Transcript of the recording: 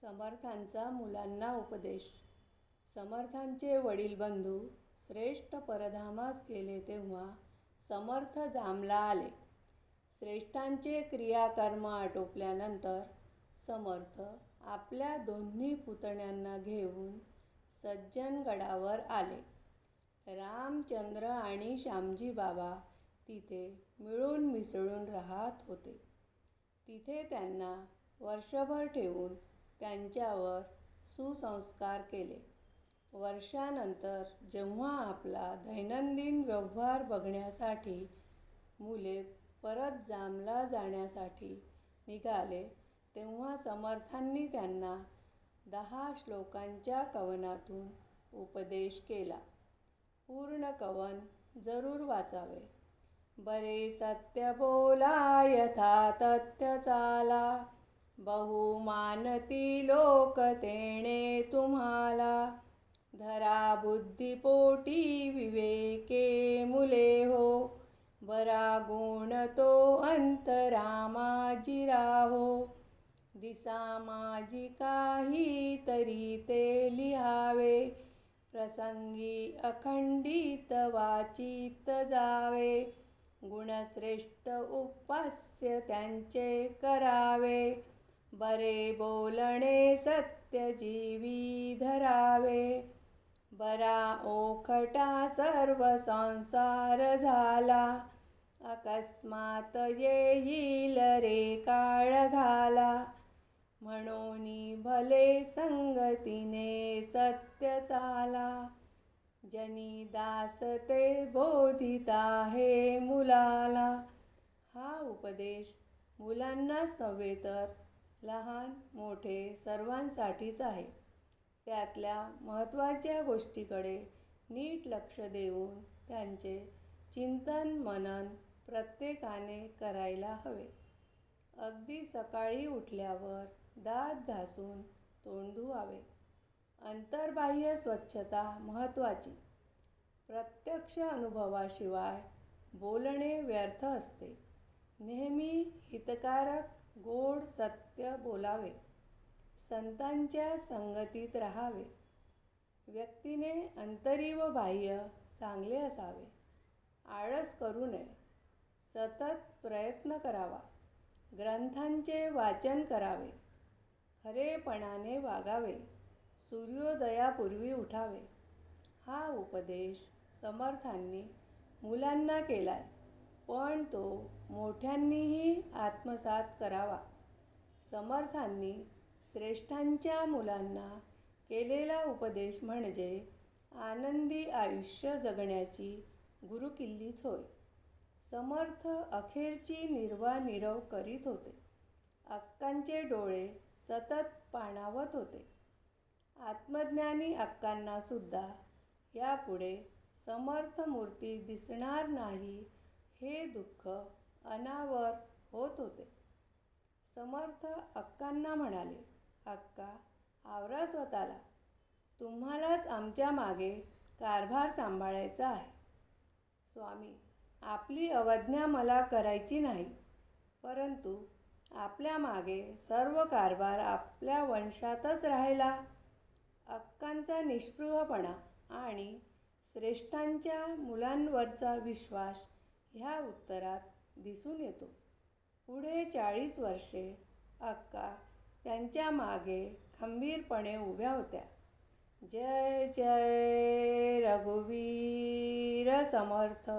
समर्थांचा मुलांना उपदेश समर्थांचे वडील बंधू श्रेष्ठ परधामास गेले तेव्हा समर्थ जामला आले. श्रेष्ठांचे क्रियाकर्म आटोपल्यानंतर समर्थ आपल्या दोन्ही पुतण्यांना घेऊन सज्जनगडावर आले. रामचंद्र आणि श्यामजी बाबा तिथे मिळून मिसळून राहात होते. तिथे त्यांना वर्षभर ठेवून त्यांच्यावर सुसंस्कार केले. वर्षानंतर जेव्हा आपला दैनंदिन व्यवहार बघण्यासाठी मुले परत जामला जाण्यासाठी निघाले तेव्हा समर्थांनी त्यांना दहा श्लोकांच्या कवनातून उपदेश केला. पूर्ण कवन जरूर वाचावे. बरे सत्य बोला यथा तथ्य चाला बहुमानती लोक तेणे तुम्हाला. धरा बुद्धिपोटी विवेके मुले हो. बरा गुण तो अंतरामाजी राहो दिसा माझी काही तरी ते लिहावे. प्रसंगी अखंडित वाचित जावे. गुणश्रेष्ठ उपास्य त्यांचे करावे. बरे बोलणे सत्य जीवी धरावे. बरा ओखटा सर्व संसार झाला. अकस्मात येईल रे काळ घाला. म्हणून भले संगतीने सत्य चाला. जनी दास ते बोधिता हे मुलाला. हा उपदेश मुलांनाच नव्हे तर लहान मोठे सर्वांसाठीच आहे. त्यातल्या महत्त्वाच्या गोष्टीकडे नीट लक्ष देऊन त्यांचे चिंतन मनन प्रत्येकाने करायला हवे. अगदी सकाळी उठल्यावर दात घासून तोंड धुवावे. अंतर्बाह्य स्वच्छता महत्त्वाची. प्रत्यक्ष अनुभवाशिवाय बोलणे व्यर्थ असते. नेहमी हितकारक गोड सत्य बोलावे. संतांच्या संगतीत राहावे. व्यक्तीने अंतरी व बाह्य चांगले असावे. आळस करू नये. सतत प्रयत्न करावा. ग्रंथांचे वाचन करावे. खरेपणाने वागावे. सूर्योदयापूर्वी उठावे. हा उपदेश समर्थांनी मुलांना केलाय पण तो मोठ्यांनीही आत्मसात करावा. समर्थांनी श्रेष्ठांच्या मुलांना केलेला उपदेश म्हणजे आनंदी आयुष्य जगण्याची गुरुकिल्लीच होय. समर्थ अखेरची निर्वानिरव करीत होते. अक्कांचे डोळे सतत पाणावत होते. आत्मज्ञानी अक्कांनासुद्धा यापुढे समर्थ मूर्ती दिसणार नाही हे दुःख अनावर होत होते. समर्थ अक्कांना म्हणाले अक्का आवरा स्वतःला. तुम्हालाच आमच्या मागे कारभार सांभाळायचा आहे. स्वामी आपली अवज्ञा मला करायची नाही परंतु आपल्या मागे सर्व कारभार आपल्या वंशातच राहिला. अक्कांचा निष्पृहपणा आणि श्रेष्ठांच्या मुलांवरचा विश्वास ह्या उत्तरात दिसून येतो. पुढे चाळीस वर्षे अक्का त्यांच्या मागे खंबीरपणे उभ्या होत्या. जय जय रघुवीर समर्थ